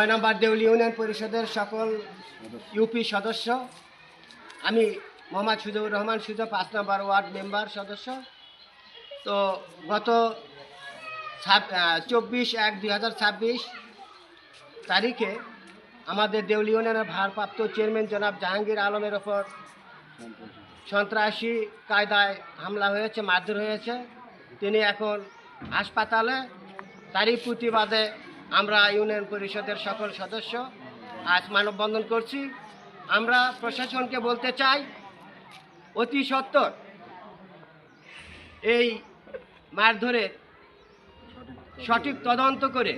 ছয় নম্বর ইউনিয়ন পরিষদের সকল ইউপি সদস্য। আমি মোহাম্মদ সুজুর রহমান সুজা, পাঁচ নম্বর ওয়ার্ড মেম্বার সদস্য। তো গত চব্বিশ এক দুই তারিখে আমাদের দেউলি ইউনিয়নের ভারপ্রাপ্ত চেয়ারম্যান জনাব জাহাঙ্গীর আলমের ওপর সন্ত্রাসী কায়দায় হামলা হয়েছে, মারধর হয়েছে। তিনি এখন হাসপাতালে, তারই প্রতিবাদে আমরা ইউনিয়ন পরিষদের সকল সদস্য আজ মানববন্ধন করছি। আমরা প্রশাসনকে বলতে চাই, অতি সত্বর এই মারধরের সঠিক তদন্ত করে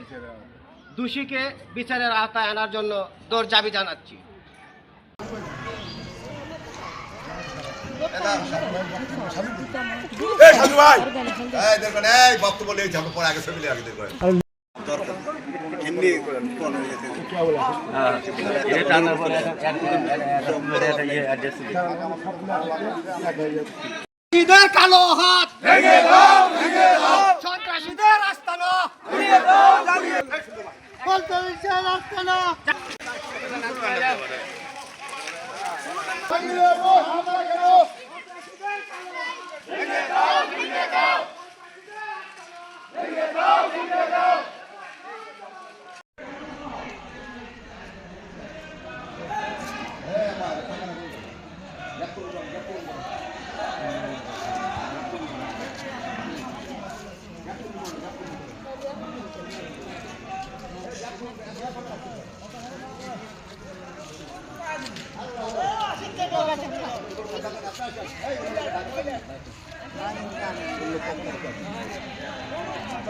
দোষীকে বিচারের আওতায় আনার জন্য দৌড় দাবি জানাচ্ছি। বক্তব্য আগে সন্ত্রাসীদের কালো হাত। ভেঙে দাও ভেঙে দাও। সন্ত্রাসীদের আস্তানা ভেঙে দাও জ্বালিয়ে সন্ত্রাসীদের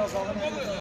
আস্তানা